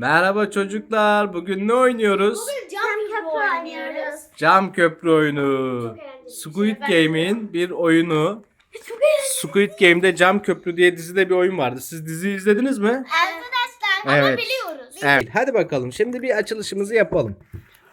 Merhaba çocuklar. Bugün ne oynuyoruz? Cam köprü oynuyoruz. Cam köprü oyunu. Bir Squid şey. Game'in bir oyunu. Squid Game'de Cam Köprü diye dizide bir oyun vardı. Siz diziyi izlediniz mi? Arkadaşlar ama Evet. biliyoruz. Evet. Hadi bakalım. Şimdi bir açılışımızı yapalım.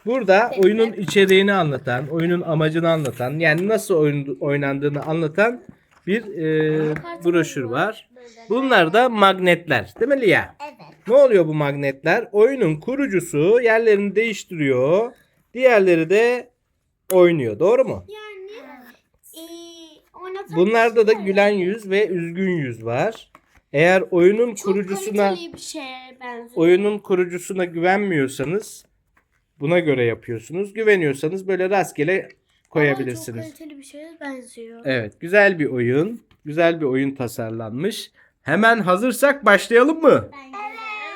Burada oyunun içeriğini anlatan, oyunun amacını anlatan, yani nasıl oyun, oynandığını anlatan bir e, broşür var. Bunlar da magnetler. Değil mi Lia? Evet. Ne oluyor bu magnetler? Oyunun kurucusu yerlerini değiştiriyor. Diğerleri de oynuyor. Doğru mu? Yani oynatan Bunlarda da kişiler- gülen yüz ve üzgün yüz var. Eğer oyunun Çok kurucusuna kaliteli bir şeye benziyor. oyunun kurucusuna güvenmiyorsanız buna göre yapıyorsunuz. Güveniyorsanız böyle rastgele Ama çok koyabilirsiniz. kaliteli bir şeye benziyor. Evet, güzel bir oyun. Güzel bir oyun tasarlanmış. Hemen hazırsak başlayalım mı?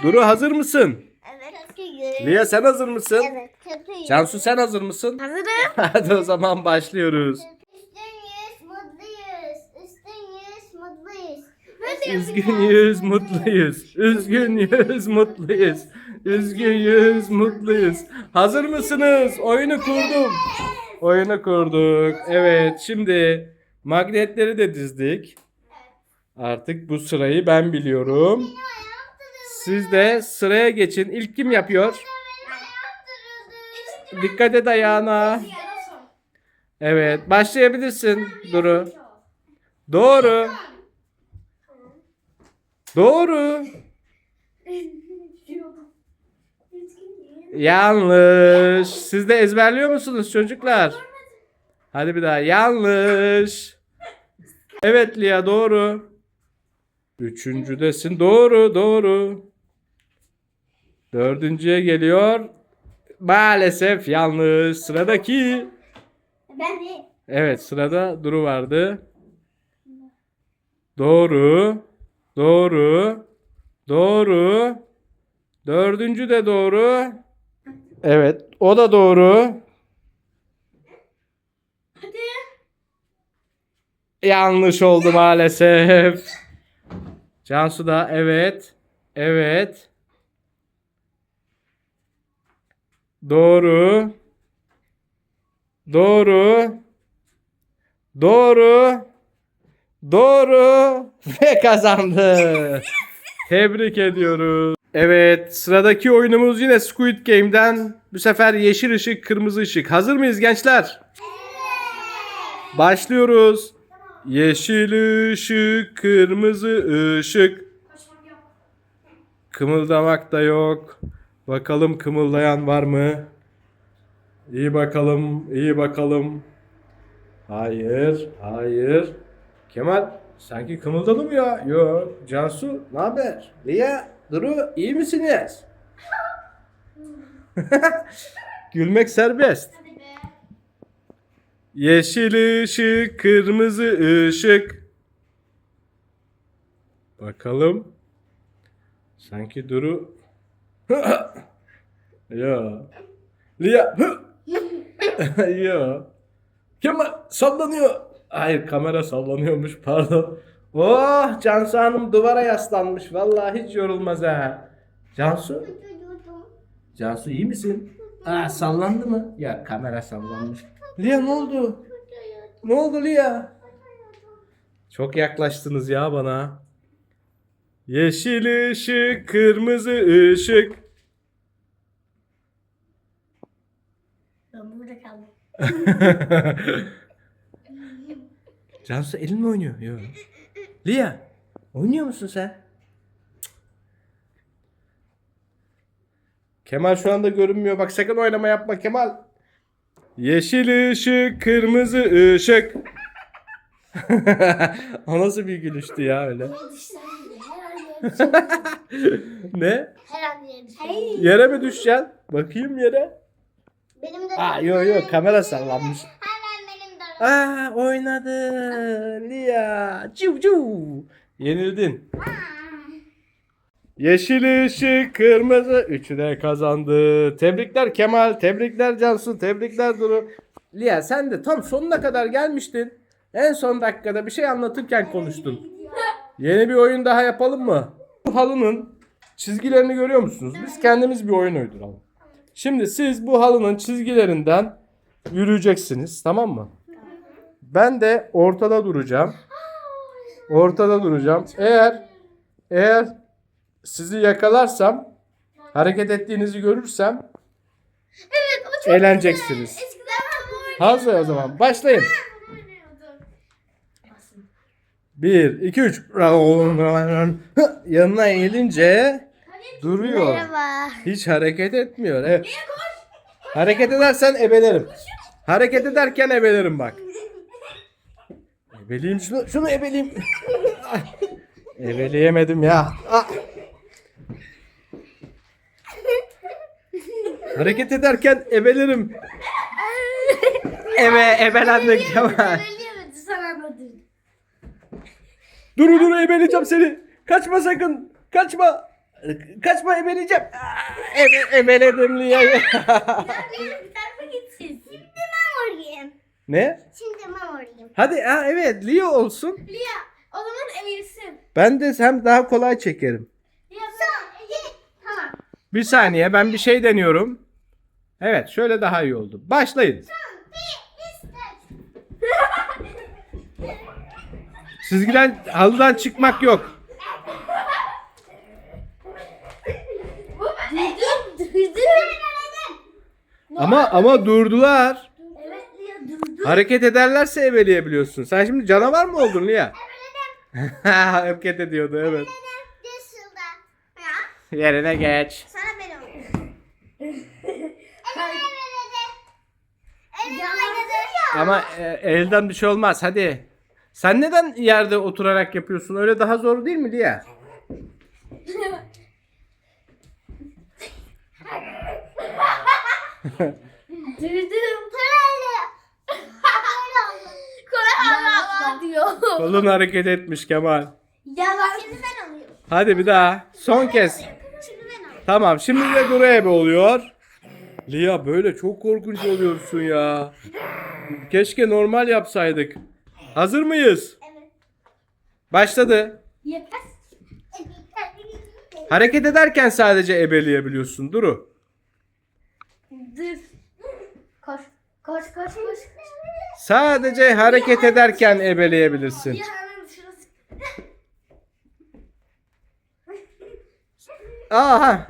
Duru hazır mısın? Evet. Lia sen hazır mısın? Evet. Kötüyüm. Cansu sen hazır mısın? Hazırım. Hadi o zaman başlıyoruz. Üstün yüz mutluyuz. Üstün yüz mutluyuz. Üzgün yüz mutluyuz. Üzgün yüz mutluyuz. Üzgün yüz mutluyuz. Hazır mısınız? Oyunu kurdum. Oyunu kurduk. Evet şimdi magnetleri de dizdik. Artık bu sırayı ben biliyorum. Siz de sıraya geçin. İlk kim yapıyor? Dikkat et ayağına. Evet başlayabilirsin Duru. Doğru. Doğru. Yanlış. Siz de ezberliyor musunuz çocuklar? Hadi bir daha. Yanlış. Evet Lia doğru. Üçüncüdesin. Doğru doğru. Dördüncüye geliyor. Maalesef yanlış. Sıradaki. Ben de Evet sırada Duru vardı. Doğru. Doğru. Doğru. Dördüncü de doğru. Evet o da doğru. Yanlış oldu maalesef. Cansu da evet. Evet. Doğru. Doğru. Doğru. Doğru. Ve kazandı. Tebrik ediyoruz. Evet sıradaki oyunumuz yine Squid Game'den. Bu sefer yeşil ışık kırmızı ışık. Hazır mıyız gençler? Başlıyoruz. Yeşil ışık kırmızı ışık. Kımıldamak da yok. Bakalım kımıldayan var mı? İyi bakalım, iyi bakalım. Hayır, hayır. Kemal, sanki kımıldadı mı ya? Yok. Cansu, ne haber? Lia, Duru, iyi misiniz? Gülmek serbest. Yeşil ışık, kırmızı ışık. Bakalım. Sanki Duru... ya. Lia. ya. Kemal sallanıyor. Hayır kamera sallanıyormuş pardon. Oh Cansu Hanım duvara yaslanmış. Vallahi hiç yorulmaz ha. Cansu? Cansu iyi misin? Aa sallandı mı? Ya kamera sallanmış. Lia ne oldu? Ne oldu Lia? Çok yaklaştınız ya bana. Yeşil ışık, kırmızı ışık. Ben burada kaldım. Cansu elin mi oynuyor? Yok. Lia, oynuyor musun sen? Kemal şu anda görünmüyor. Bak sakın oynama yapma Kemal. Yeşil ışık, kırmızı ışık. o nasıl bir gülüştü ya öyle? ne? Her an yere. Yere mi düşeceksin? Bakayım yere. Benim de Aa yok yok kamera sallanmış. Hemen benim de. Aa oynadı. Lia. Ciu ciu. Yenildin. Yeşil ışık, kırmızı. Üçü de kazandı. Tebrikler Kemal, tebrikler Cansu, tebrikler Duru. Lia sen de tam sonuna kadar gelmiştin. En son dakikada bir şey anlatırken konuştun. Yeni bir oyun daha yapalım mı? Bu halının çizgilerini görüyor musunuz? Biz kendimiz bir oyun uyduralım. Şimdi siz bu halının çizgilerinden yürüyeceksiniz tamam mı? Ben de ortada duracağım. Ortada duracağım. Eğer eğer sizi yakalarsam hareket ettiğinizi görürsem Evet o çok eğleneceksiniz. Hazır o zaman. Başlayın. oynuyordum. 1, 2, 3. Yanına eğilince duruyor. Merhaba. Hiç hareket etmiyor. Evet. Hareket edersen ebelerim. Hareket ederken ebelerim bak. Ebeleyim şunu, şunu ebeleyim. Ebeleyemedim ya. Ah. Hareket ederken ebelerim. Ebe, ebelendik Kemal. Söyleyemedi sana anladım. Dur dur ebeleyeceğim seni. Kaçma sakın. Kaçma. Kaçma ebeleyeceğim. Aa, Ebe, ebeledim Liya'yı. Bir tarafa gitsin. Şimdi ben vurayım. ne? Şimdi ben vurayım. Hadi ha evet Leo olsun. Lia o zaman emirsin. Ben de hem daha kolay çekerim. Lia sen. Tamam. Bir saniye ben bir şey deniyorum. Evet şöyle daha iyi oldu. Başlayın. Çizgiden halıdan çıkmak yok. Ama ama durdular. Evet Lia durdu. Hareket ederlerse ebeleyebiliyorsun. Sen şimdi canavar mı oldun Lia? Hareket ediyordu evet. Yerine geç. Sana ben. Ama e, elden bir şey olmaz hadi. Sen neden yerde oturarak yapıyorsun? Öyle daha zor değil mi Lia? Allah diyor. Kolun hareket etmiş Kemal. Yalan. Şimdi ben alıyorum. Hadi bir daha. Son kez. Şimdi ben alıyorum. Tamam şimdi de Duru ebe oluyor. Lia böyle çok korkunç oluyorsun ya. Keşke normal yapsaydık. Hazır mıyız? Evet. Başladı. Hareket ederken sadece ebeleyebiliyorsun Duru. Dur. Koş. Koş koş koş. Sadece hareket ederken ebeleyebilirsin. Ya hemen şurası. Aha.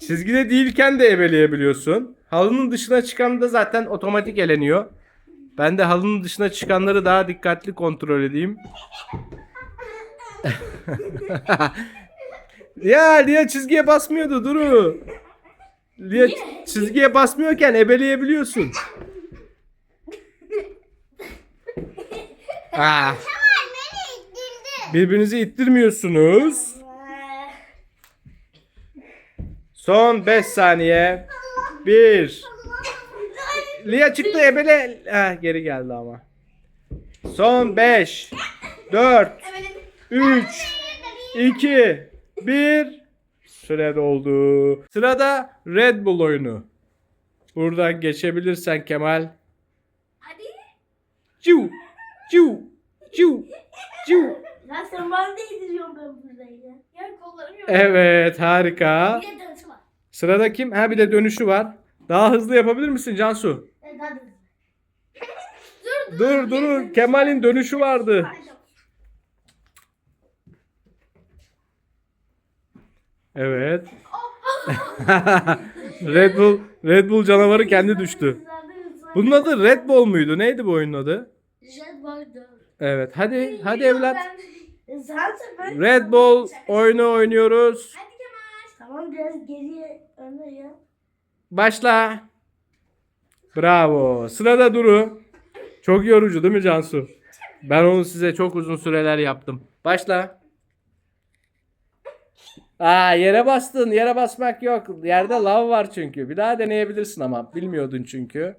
Çizgide değilken de ebeleyebiliyorsun. Halının dışına çıkan da zaten otomatik eleniyor. Ben de halının dışına çıkanları daha dikkatli kontrol edeyim. ya Lia çizgiye basmıyordu Duru. Lia çizgiye basmıyorken ebeleyebiliyorsun. Ah, birbirinizi ittirmiyorsunuz. Son 5 saniye. 1 Lia çıktı ebele. Heh, geri geldi ama. Son 5 4 3 2 1 Süre doldu. Sırada Red Bull oyunu. Buradan geçebilirsen Kemal. Hadi. Ciu ciu ciu ciu. Ya sen bana değdiriyorsun ben buradayım ya. Kollarım yok. Evet harika. Bir de dönüşü var. Sırada kim? Ha bir de dönüşü var. Daha hızlı yapabilir misin Cansu? Evet hadi. Dur dur Kemal'in dönüşü vardı. Evet. Red Bull Red Bull canavarı kendi düştü. Bunun adı Red Bull muydu? Neydi bu oyunun adı? Jet vardı. Evet. Hadi hadi evlat. Zaten ben... Red Bull oyunu oynuyoruz. Hadi Kemal. Tamam biraz geriye öne ya. Başla. Bravo. Sırada Duru. Çok yorucu değil mi Cansu? Ben onu size çok uzun süreler yaptım. Başla. Aa yere bastın. Yere basmak yok. Yerde lav var çünkü. Bir daha deneyebilirsin ama. Bilmiyordun çünkü.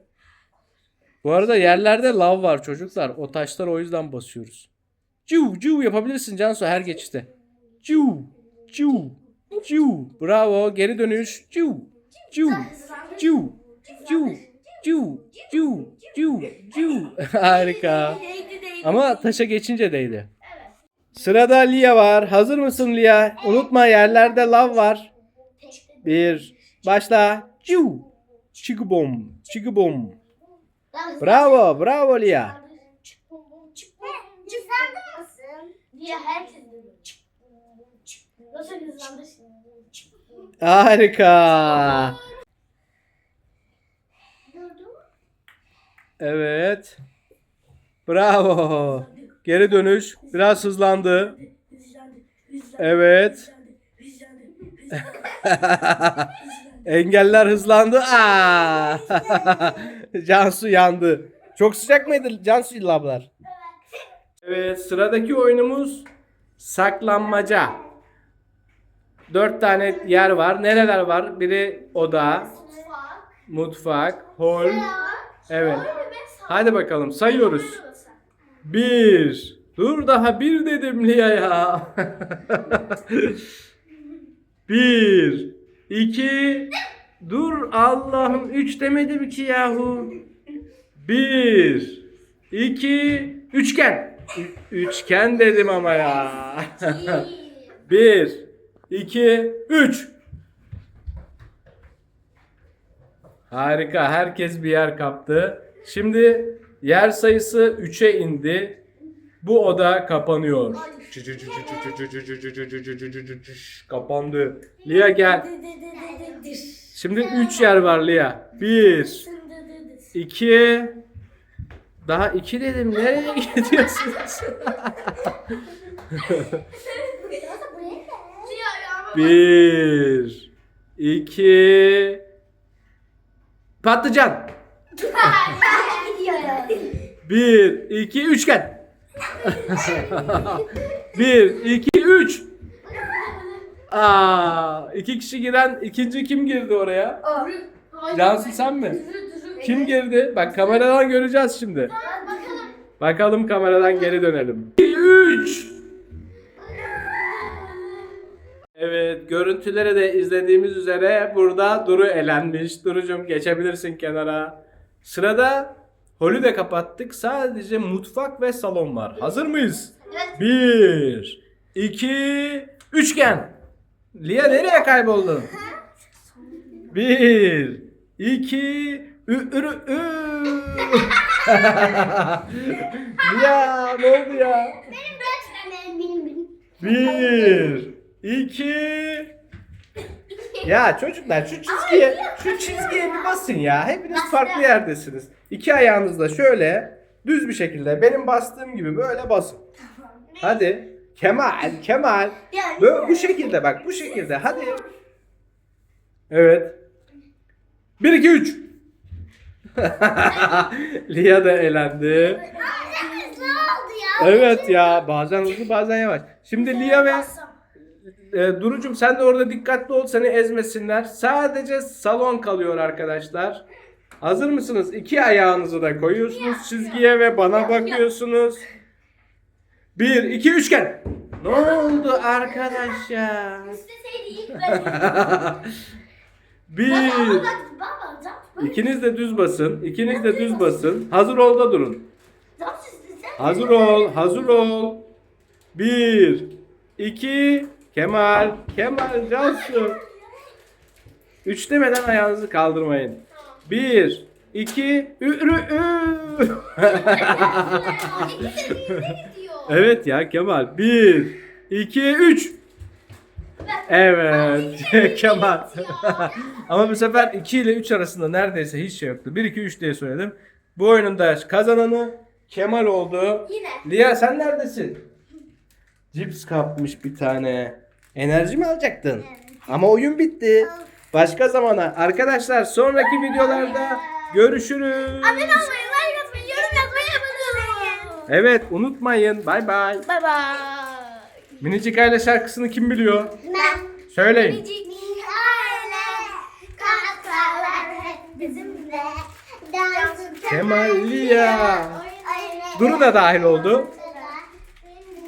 Bu arada yerlerde lav var çocuklar. O taşlar o yüzden basıyoruz. Ciu ciu yapabilirsin Cansu her geçişte. Ciu ciu ciu. Bravo. Geri dönüş. Ciu ciu ciu ciu ciu ciu ciu ciu. Harika. Ama taşa geçince değdi. Sırada Lia var. Hazır mısın Lia? Unutma yerlerde lav var. Bir. Başla. Ciu. Çigubom. Çigubom. Bravo. Bravo Lia. Harika. Evet. Bravo. Geri dönüş. Biraz hızlandı. Evet. Engeller hızlandı. Aa! Cansu yandı. Çok sıcak mıydı Cansu lablar? Evet sıradaki oyunumuz saklanmaca. Dört tane yer var. Nereler var? Biri oda, Mutfak. hol. Evet. Hadi Hadi bakalım sayıyoruz. Bir. Dur daha bir dedim Lia ya. bir. iki. Dur Allah'ım üç demedim ki yahu. Bir. iki. Üçgen. Ü- üçgen dedim ama ya. bir. iki. Üç. Harika. Herkes bir yer kaptı. Şimdi yer sayısı 3'e indi. Bu oda kapanıyor. Kapandı. Lia gel. Şimdi 3 yer var Lia. 1 2 Daha 2 dedim. Nereye gidiyorsunuz? Bir, iki, patlıcan. Bir, iki, üçgen. Bir, iki, üç. Aa, iki kişi giren ikinci kim girdi oraya? Cansu sen mi? Kim girdi? Bak kameradan göreceğiz şimdi. Bakalım. Bakalım kameradan geri dönelim. 3 Evet, görüntülere de izlediğimiz üzere burada Duru elenmiş. Durucum geçebilirsin kenara. Sırada holü de kapattık. Sadece mutfak ve salon var. Hazır mıyız? Evet. 1 2 Üçgen. Lia nereye kayboldun? 1 2 ü ü. ya ne oldu ya? Benim ben benim benim benim. Bir, iki. Ya çocuklar şu çizgiye, şu çizgiye bir basın ya. Hepiniz farklı yerdesiniz. İki ayağınızla şöyle düz bir şekilde benim bastığım gibi böyle basın. Hadi. Kemal, Kemal. Böyle bu şekilde bak bu şekilde hadi. Evet. 1 2 3. Lia da elendi. hızlı oldu ya. Evet ya bazen hızlı bazen yavaş. Şimdi Lia ve e, Durucum sen de orada dikkatli ol seni ezmesinler. Sadece salon kalıyor arkadaşlar. Hazır mısınız? İki ayağınızı da koyuyorsunuz çizgiye ve bana bakıyorsunuz. Bir, iki, üçgen. Ne oldu arkadaş ya? Bir. İkiniz de düz basın. İkiniz de düz basın. Hazır ol da durun. Hazır ol, hazır ol. Bir, iki, Kemal, Kemal, Cansu. Üç demeden ayağınızı kaldırmayın. Bir, iki, ürü, ü. evet ya Kemal. Bir, iki, üç. Evet Kemal. Ama bu sefer 2 ile 3 arasında neredeyse hiç şey yoktu. 1 2 3 diye söyledim. Bu oyunun da kazananı Kemal oldu. Yine. Lia sen neredesin? Cips kapmış bir tane. Enerji mi alacaktın? Ama oyun bitti. Başka zamana. Arkadaşlar sonraki videolarda görüşürüz. Abone olmayı, like atmayı, yorum yapmayı unutmayın. Evet unutmayın. Bay bay. Bye bye. Minicik Aile şarkısını kim biliyor? Ben. Söyleyin. Minicik aile, kahkahalar hep bizimle. Dans Kemal. Duru da dahil oldu.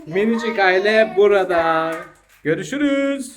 Minicik Aile burada. Görüşürüz.